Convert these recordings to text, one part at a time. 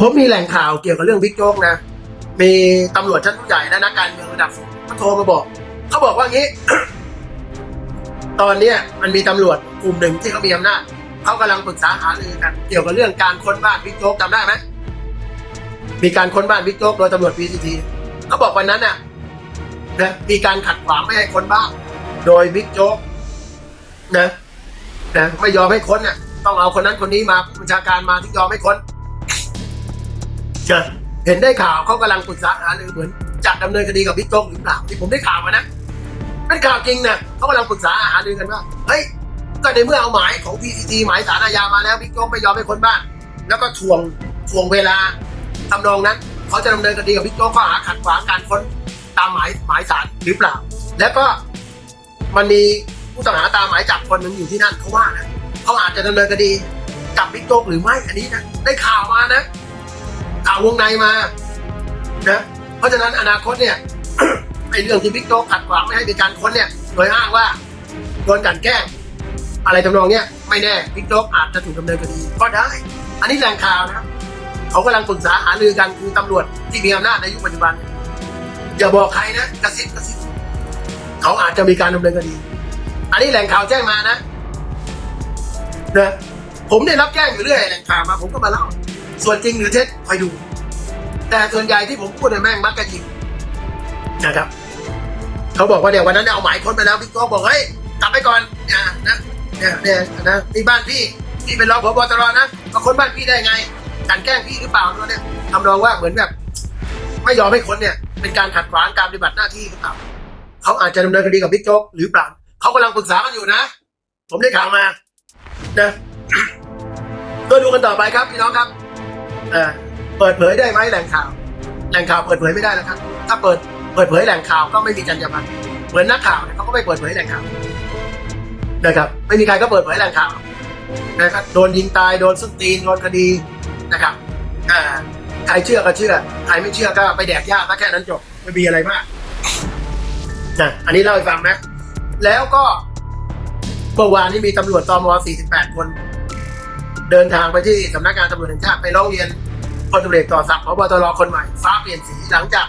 ผมมีแหล่งข่าวเกี่ยวกับเรื่องบิ๊กโจ๊กนะ มีตำรวจชั้นผู้ใหญ่และนักการเมืองระดับสูงเขาโทรมาบอก เขาบอกว่างี้ ตอนเนี้ยมันมีตำรวจกลุ่มหนึ่งที่เขามีอำนาจเขากำลังปรึกษาหารือกัน เกี่ยวกับเรื่องการค้นบ้านบิ๊กโจ๊กจำได้ไหมมีการค้นบ้านบิ๊กโจ๊กโดยตำรวจพีซีทีเขาบอกวันนั้นน่ะนะมีการขัดขวางไม่ให้ค้นบ้านโดยบิ๊กโจ๊กนะนะไม่ยอมให้ค้นน่ะต้องเอาคนนั้นคนนี้มาผู้บัญชาการมาที่ยอมให้ค้น จะเห็นได้ข่าวเขากำลังปรึกษาหารือเหมือนจะดำเนินคดีกับบิ๊กโจ๊กหรือเปล่าที่ผมได้ข่าวมานะเป็นข่าวจริงนะเขากำลังปรึกษาหารือกันว่าเฮ้ยก็ในเมื่อเอาหมายของ PCT หมายสารอาญามาแล้วบิ๊กโจ๊กไม่ยอมให้คนบ้าน แล้วก็ทวงทวงเวลาทำนองนั้นเขาจะดำเนินคดีกับบิ๊กโจ๊กข้อหาขัดขวางการค้นตามหมายหมายสารหรือเปล่า แล้วก็มันมีผู้ต้องหาตามหมายจับคนหนึ่งอยู่ที่นั่นเขาว่านะเขาอาจจะดำเนินคดีกับบิ๊กโจ๊กหรือไม่อันนี้นะได้ข่าวมานะาวงในมานะเพราะฉะนั้นอนาคตเนี่ยไอ้เรื่องที่บิ๊กโจ๊กขัดขวางไม่ให้มีการค้นเนี่ยโดยอ้างว่าโดนกันแกล้ง อะไรทำนองเนี้ยไม่แน่บิ๊กโจ๊กอาจจะถูกดำเนินคดีก็ได้ อันนี้แหล่งข่าวนะเขากำลังปรึกษาหารือกันคือตำรวจที่มีอำนาจในยุคปัจจุบัน อย่าบอกใครนะกระซิบกระซิบเขาอาจจะมีการดำเนินคดี อันนี้แหล่งข่าวแจ้งมานะนะผมได้รับแจ้งอยู่เรื่อยแหล่งข่าวมา ผมก็มาเล่า ส่วนจริงหรือเท็จคอยดู แต่ส่วนใหญ่ที่ผมพูดเนี่ยแม่งมักจะจริงนะครับเขาบอกว่าเดี๋ยววันนั้นเนี่ยเอาหมายค้นไปแล้วพี่โจ๊กบอกเฮ้ยกลับไปก่อนอย่านะเนี่ยเนี่ยนะที่บ้านพี่พี่เป็นรองผบตรนะมาค้นบ้านพี่ได้ไงกลันแกล้งพี่หรือเปล่าเนี่ยทำนองว่าเหมือนแบบ ไม่ยอมให้ค้นเนี่ย เป็นการขัดขวางการปฏิบัติหน้าที่หรือเปล่าเขาอาจจะดำเนินคดีกับบิ๊กโจ๊กหรือเปล่าเขากำลังปรึกษากันอยู่นะ ผมได้ข่าวมานะก็ดูกันต่อไปครับพี่น้องครับเอ่อ เปิดเผยได้ไหมแหล่งข่าว แหล่งข่าวเปิดเผยไม่ได้แล้วครับ ถ้าเปิดเปิดเผยแหล่งข่าวก็ไม่มีจรรยาบรรณเหมือนนักข่าวเขาก็ไม่เปิดเผยแหล่งข่าวนะครับไม่มีใครก็เปิดเผยแหล่งข่าวนะครับโดนยิงตายโดนส้นตีนโดนคดีนะครับอ่าใครเชื่อก็เชื่อใครไม่เชื่อก็ไปแดกยากแค่นั้นจบไม่มีอะไรมากนะอันนี้เล่าให้ฟังนะ แล้วก็เมื่อวานนี้มีตำรวจตม 48 คน เดินทางไปที่สำนักงานตำรวจแห่งชาติไปร้องเรียน พลตำรวจเอกต่อศักดิ์พบตรคนใหม่ฟ้าเปลี่ยนสีหลังจาก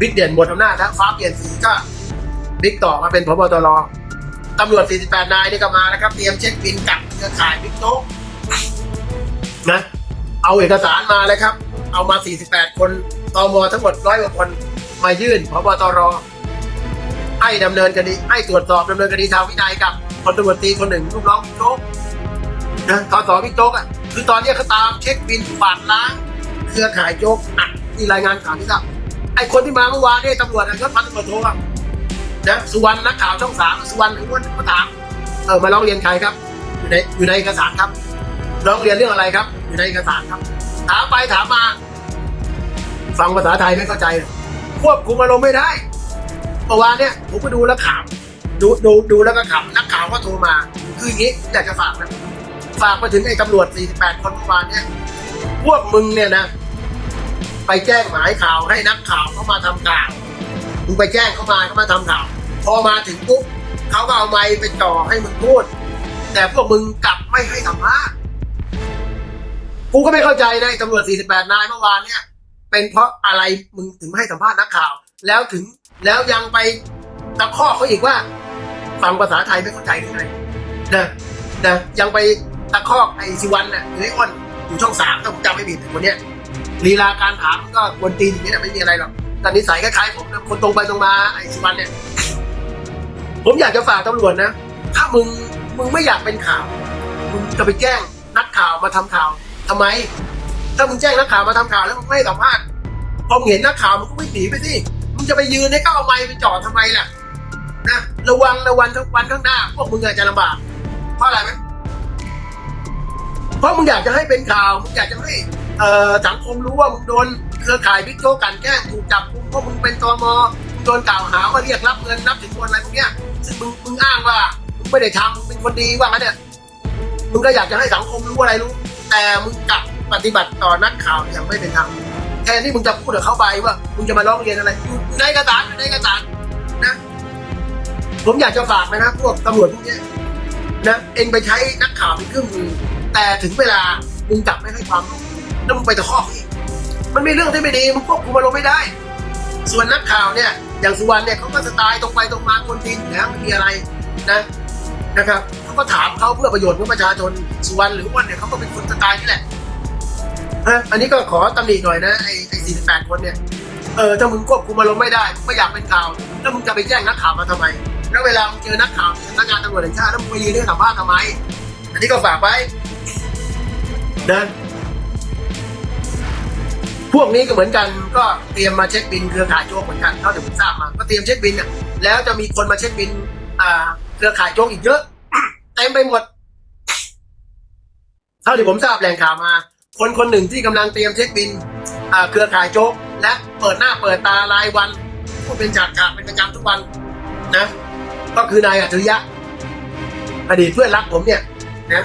บิ๊กเด่นหมดอำนาจแล้วฟ้าเปลี่ยนสีก็บิ๊กต่อมาเป็นพบตรตำรวจ 48 นายนี่ก็มานะครับ เตรียมเช็คบินกับเครือข่ายบิ๊กโจ๊กนะเอาเอกสารมาเลยครับ เอามา 48 คนตมทั้งหมดร้อยกว่าคนมายื่นพบตรให้ดำเนินคดีให้ตรวจสอบดำเนินคดีทางวินัยกับพลตำรวจตีคนหนึ่งลูกน้องบิ๊กโจ๊กนะตอนสอบิ๊กโจ๊กอะคือตอนนี้เขาตามเช็คบินฝาดล้าง เครือข่ายโจ๊กอะนี่รายงานข่าวที่ทราบไอ้คนที่มาเมื่อวานเนี่ยตำรวจอะยศพันตำรวจโทอะนะสุวรรณนักข่าวช่องสามสุวรรณหรือว่ามาถามเออมาร้องเรียนใครครับ อยู่ในอยู่ในเอกสารครับร้องเรียนเรื่องอะไรครับ อยู่ในเอกสารครับ ถามไปถามมา ฟังภาษาไทยไม่เข้าใจ ควบคุมอารมณ์ไม่ได้เมื่อวานเนี่ยผมก็ดูแล้วขำดูดูดูแล้วก็ขำนักข่าวก็โทรมา คืออย่างนี้อยากจะฝากนะฝากไปถึงไอ้ตำรวจ 48 คนเมื่อวานเนี่ยพวกมึงเนี่ยนะ ไปแจ้งหมายข่าวให้นักข่าวเข้ามาทำข่าวมึงไปแจ้งเข้ามาเข้ามาทำข่าว พอมาถึงปุ๊บเขาก็เอาไมค์ไปจ่อให้มึงพูด แต่พวกมึงกลับไม่ให้สัมภาษณ์กูก็ไม่เข้าใจนะไอ้ตำรวจ 48 นายเมื่อวานเนี่ย เป็นเพราะอะไรมึงถึงไม่ให้สัมภาษณ์นักข่าว แล้วถึงแล้วยังไปตะคอกเขาอีกว่าฟังภาษาไทยไม่เข้าใจหรือไงนะนะยังไปตะคอกไอ้สิวันน่ะหรือไอ้อ้นอยู่ช่องสามถ้าผมจำไม่ผิดคนเนี้ย ลีลาการถามก็กวนตีนอย่างนี้ไม่มีอะไรหรอกแต่นิสัยคล้ายๆผมคนตรงไปตรงมาไอ้สิวันเนี่ย ผมอยากจะฝากตำรวจนะ ถ้ามึงมึงไม่อยากเป็นข่าว มึงจะไปแจ้งนักข่าวมาทำข่าวทำไม ถ้ามึงแจ้งนักข่าวมาทำข่าวแล้วมึงไม่สัมภาษณ์พอมึงเห็นนักข่าวมึงก็วิ่หนีไปสิมึงจะไปยืนให้เขาเอาไมค์ไปจ่อทำไมล่ะนะระวังระวันทั้งวันข้างหน้า พวกมึงอาจจะลำบากเพราะอะไรไหมเพราะมึงอยากจะให้เป็นข่าวมึงอยากจะให้ เอ่อสังคมรู้ว่ามึงโดนเครือข่ายบิ๊กโจ๊กกันแกล้งถูกจับกุมเพราะมึงเป็นตมมึงโดนกล่าวหาว่าเรียกรับเงินรับสินบนอะไรพวกเนี้ยซึ่งมึงมึงอ้างว่ามึงไม่ได้ทำมึงเป็นคนดีว่างั้นเนี่ยมึงก็อยากจะให้สังคมรู้อะไรรู้ แต่มึงกลับปฏิบัติต่อนักข่าวอย่างไม่เป็นธรรมแทนที่มึงจะพูดกับเขาไปว่ามึงจะมาร้องเรียนอะไรอยู่ในกสารอยู่ในเอกสารนะ ผมอยากจะฝากนะนะพวกตำรวจพวกเนี้ยนะเองไปใช้นักข่าวเป็นเครื่องมือแต่ถึงเวลามึงกลับไม่ให้ความร่วมมือ แล้วมึงไปตะคอกอีกมันมีเรื่องที่ไม่ดีมึงควบคุมอารมณ์ไม่ได้ ส่วนนักข่าวเนี่ย อย่างสุวรรณเนี่ยเขาก็สไตล์ตรงไปตรงมาคนดินนะไม่มีอะไรนะนะครับเขาก็ถามเขาเพื่อประโยชน์ของประชาชนสุวรรณหรือวันเนี่ยเขาก็เป็นคนสไตล์นี่แหละฮะอันนี้ก็ขอตำหนิหน่อยนะไอ้ไอ้สี่สิบแปดคนเนี่ยเออถ้ามึงควบคุมอารมณ์ไม่ได้มึงไม่อยากเป็นข่าวแล้วมึงจะไปแจ้งนักข่าวมาทำไม แล้วเวลามึงเจอนักข่าวสำนักงานตำรวจแห่งชาติแล้วมึงไปยืนเรื่องสัมภาษณ์ทำไม อันนี้ก็ฝากไว้นะ พวกนี้ก็เหมือนกันก็เตรียมมาเช็คบินเครือข่ายโจ๊กเหมือนกันเท่าที่ผมทราบมาก็เตรียมเช็คบินเนี่ยแล้วจะมีคนมาเช็คบินอ่าเครือข่ายโจ๊กอีกเยอะเต็มไปหมด เท่าที่ผมทราบแหล่งข่าวมา คนคนหนึ่งที่กำลังเตรียมเช็คบินอ่าเครือข่ายโจ๊กและเปิดหน้าเปิดตารายวันพูดเป็นฉากๆเป็นประจำทุกวันนะ ก็คือนายอัจฉริยะอดีตเพื่อนรักผมเนี่ยนะ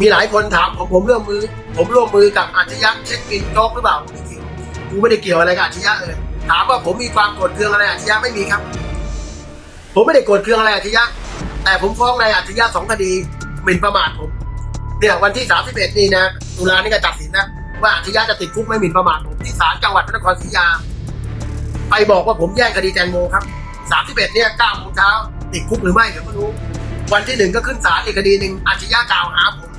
มีหลายคนถามผมผมร่วมมือ ผมร่วมมือกับอัจฉริยะเช็คบินโจ๊กหรือเปล่าไม่เกี่ยวกูไม่ได้เกี่ยวอะไรกับอัจฉริยะเลยถามว่าผมมีความโกรธเคืองอะไรอัจฉริยะไม่มีครับ ผมไม่ได้โกรธเคืองอะไรอัจฉริยะแต่ผมฟ้องนายอัจฉริยะสองคดีหมิ่นประมาทผมเนี่ยวันที่ 31 นี่นะตุลานี่ก็ตัดสินนะว่าอัจฉริยะจะติดคุกไม่หมิ่นประมาทผมที่ศาลจังหวัดพระนครศรีอยุธยา ไปบอกว่าผมแย่งคดีแตงโมครับ 31 เนี่ย9โมงเช้าติดคุกหรือไม่เดี๋ยวก็รู้ วันที่หนึ่งก็ขึ้นศาลอีกคดีหนึ่งอาชญากล่าวหาผม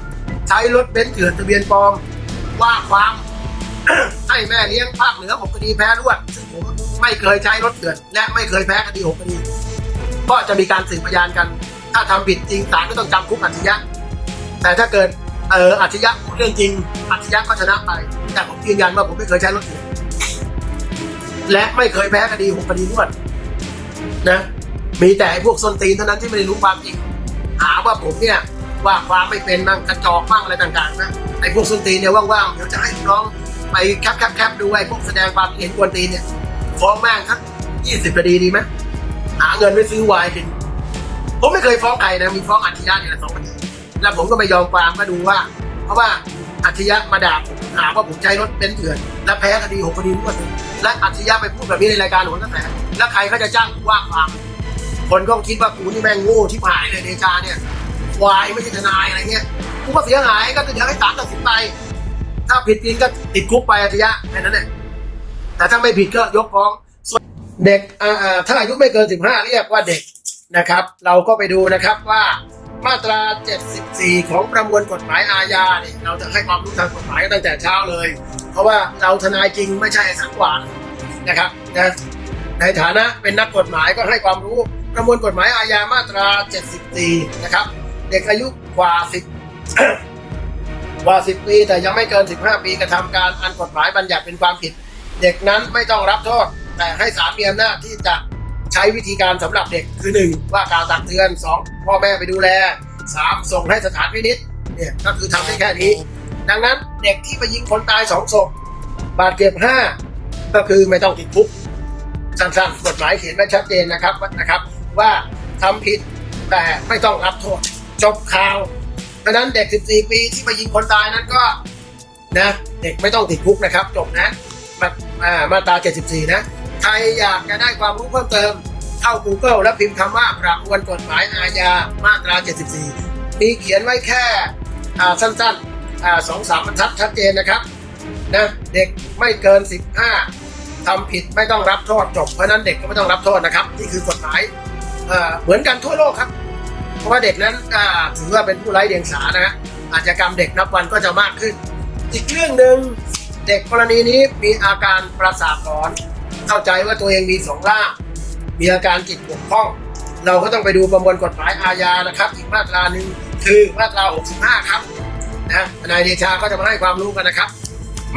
ใช้รถเบนซ์เถื่อนทะเบียนปลอมว่าความให้แม่เลี้ยงภาคเหนือหกคดีแพ้รวดซึ่งผมไม่เคยใช้รถเถื่อน และไม่เคยแพ้คดีหกคดี ก็จะมีการสืบพยานกัน ถ้าทำผิดจริงศาลก็ต้องจำคุกอัจฉริยะ แต่ถ้าเกิดเอออัจฉริยะเรื่องจริงอัจฉริยะก็ชนะไป แต่ผมยืนยันว่าผมไม่เคยใช้รถเถื่อนและไม่เคยแพ้คดีหกคดีรวดนะมีแต่พวกส้นตีนเท่านั้นที่ไม่ได้รู้ความจริงหาว่าผมเนี่ย ว่าความไม่เป็นมั่งกระจอกมั่งอะไรต่างๆนะไอ้พวกส้นตีนเนี่ยว่างๆเดี๋ยวจะให้น้องไปแคปแคปแคปดูไอ้พวกแสดงความเห็นกวนตีนเนี่ยฟ้องแม่งสักยี่สิบคดีดีไหมหาเงินไปซื้อไวน์กินผมไม่เคยฟ้องใครนะมีฟ้องอัจฉริยะเนี่แหละสองคดีแล้วผมก็ไม่ยอมความก็ดูว่า เพราะว่าอัจฉริยะมาด่าผมหาว่าผมใช้รถเป็นเถื่อน และแพ้คดีหกคดีรวดเลยและอัจฉริยะไปพูดแบบนี้ในรายการโหนกระแสแล้วใครเขาจะจ้างว่าความ คนก็คิดว่ากูนี่แม่งโง่ที่หายเลยเดชาเนี่ย ควายไม่ใช่ทนายอะไรเงี้ยกูก็เสียหายก็เดี๋ยวให้ศาลตัดสินไปถ้าผิดจริงก็ติดคุกไปอาชญะแค่นั้นแหละแต่ถ้าไม่ผิดก็ยกฟ้องเด็กอ่าถ้าอายุไม่เกิน 15 เรียกว่าเด็กนะครับ เราก็ไปดูนะครับว่ามาตรา 74 ของประมวลกฎหมายอาญาเนี่ยเราจะให้ความรู้ทางกฎหมายตั้งแต่เช้าเลย เพราะว่าเราทนายจริงไม่ใช่สังวานนะครับนะในฐานะเป็นนักกฎหมายก็ให้ความรู้ประมวลกฎหมายอาญามาตรา 74 นะครับ เด็กอายุกว่า10กว่า10ปีแต่ยังไม่เกิน15ปีกระทำการอันกฎหมายบัญญัติเป็นความผิด เด็กนั้นไม่ต้องรับโทษ แต่ให้ศาลมีอำนาจที่จะใช้วิธีการสำหรับเด็กคือ1ว่ากาวตักเตือน2พ่อแม่ไปดูแล3ส่งให้สถานพินิษเนี่ยก็คือทำได้แค่นี้ ดังนั้นเด็กที่ไปยิงคนตายสองศพบาดเจ็บ5ก็คือไม่ต้องติดคุกสั้นๆกฎหมายเขียนไว้ชัดเจนนะครับนะครับ ว่าทำผิดแต่ไม่ต้องรับโทษ จบข่าวเพราะนั้นเด็ก 14 ปีที่ไปยิงคนตายนั้นก็นะเด็กไม่ต้องติดคุกนะครับ จบนะมาอ่ามาตรา 74 นะ ใครอยากจะได้ความรู้เพิ่มเติม เข้า Google แล้วพิมพ์คำว่าประมวลกฎหมายอาญามาตรา 74 มีเขียนไว้แค่อ่าสั้นๆอ่าสองสามบรรทัดชัดเจนนะครับนะเด็กไม่เกิน 15ทำผิดไม่ต้องรับโทษจบเพราะนั้นเด็กก็ไม่ต้องรับโทษนะครับ นี่คือกฎหมายเหมือนกันทั่วโลกครับ เพราะว่าเด็กนั้นถือว่าเป็นผู้ไร้เดียงสานะฮะอาชญากรรมเด็กนับวันก็จะมากขึ้น อีกเรื่องหนึ่งเด็กกรณีนี้มีอาการประสาทหลอน เข้าใจว่าตัวเองมีสองร่างมีอาการจิตบกพร่อง เราก็ต้องไปดูประมวลกฎหมายอาญานะครับ อีกมาตราหนึ่งคือมาตรา 65 ครับนะนายเดชาก็จะมาให้ความรู้กันนะครับ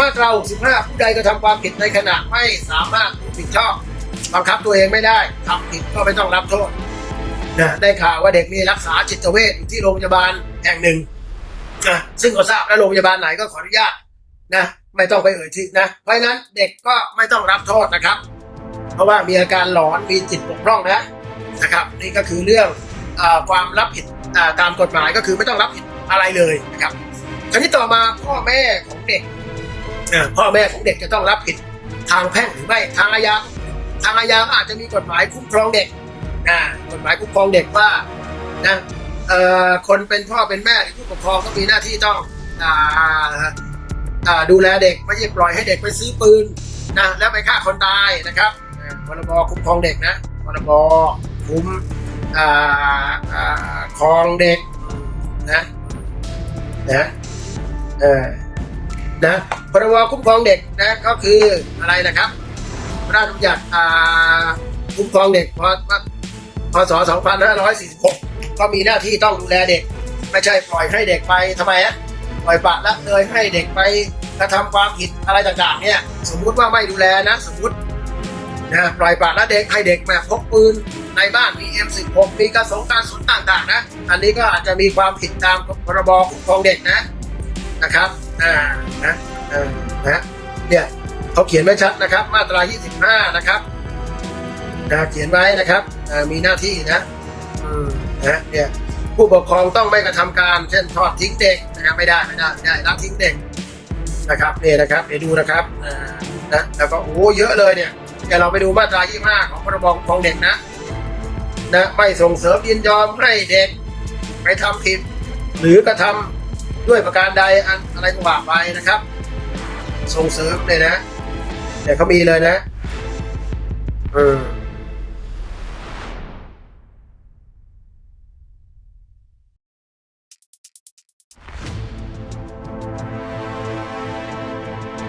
มาตรา 65 ผู้ใดกระทำความผิดในขณะไม่สามารถผิดชอบบังคับตัวเองไม่ได้ทำผิดก็ไม่ต้องรับโทษ นะได้ข่าวว่าเด็กมีรักษาจิตเวชอยู่ที่โรงพยาบาลแห่งหนึ่งนะซึ่งก็ทราบแล้วโรงพยาบาลไหนก็ขออนุญาตนะไม่ต้องไปเอ่ยชื่อนะ เพราะฉะนั้นเด็กก็ไม่ต้องรับโทษนะครับ เพราะว่ามีอาการหลอนมีจิตบกพร่องนะนะครับนี่ก็คือเรื่องอความรับผิดตามกฎหมายก็คือไม่ต้องรับผิดอะไรเลยนะครับทีนี้ต่อมาพ่อแม่ของเด็กพ่อแม่ของเด็กจะต้องรับผิดทางแพ่งหรือไม่ทางอาญาทางอาญาอาจจะมีกฎหมายคุ้มครองเด็ก อ่ากฎหมายคุ้มครองเด็กว่านะเอ่อคนเป็นพ่อเป็นแม่หรือผู้ปกครองก็มีหน้าที่ต้องอ่าอ่าดูแลเด็กไม่ใช่ปล่อยให้เด็กไปซื้อปืนนะแล้วไปฆ่าคนตายนะครับพรบคุ้มครองเด็กนะพรบคุ้มอ่าอ่าครองเด็กนะนะเออนะพรบคุ้มครองเด็กนะก็คืออะไรนะครับพระราชบัญญัติอ่าคุ้มครองเด็กพ พศ 2546 ก็มีหน้าที่ต้องดูแลเด็ก ไม่ใช่ปล่อยให้เด็กไปทำไมอะปล่อยปละละเลยให้เด็กไปกระทำความผิดอะไรต่างๆ เนี่ย สมมุติว่าไม่ดูแลนะ สมมุตินะปล่อยปละละเด็กให้เด็กมาพกปืนในบ้านมี M16 มีกระสงกรสุนต่างๆ นะ อันนี้ก็อาจจะมีความผิดตามพรบคุ้มครองเด็กนะนะครับอ่านะเออนะเนี่ยเขาเขียนไว้ชัดนะครับ มาตรา 25 นะครับนะเขียนไว้นะครับ มีหน้าที่นะอืมนะเนี่ยผู้ปกครองต้องไม่กระทำการ เช่นทอดทิ้งเด็กนะครับไม่ได้ไม่ได้ไม่ได้ละทิ้งเด็กนะครับนี่นะครับเดี๋ยวดูนะครับอ่านะแล้วก็โอ้เยอะเลยเนี่ยเดี๋ยวเราไปดูมาตรา 25 ของพรบคุ้มครองเด็กนะนะไม่ส่งเสริมยินยอมให้เด็กไปทำผิด หรือกระทำด้วยประการใดอันอะไรก็ว่าไปนะครับ ส่งเสริมเลยนะเดี๋ยวเขามีเลยนะอืม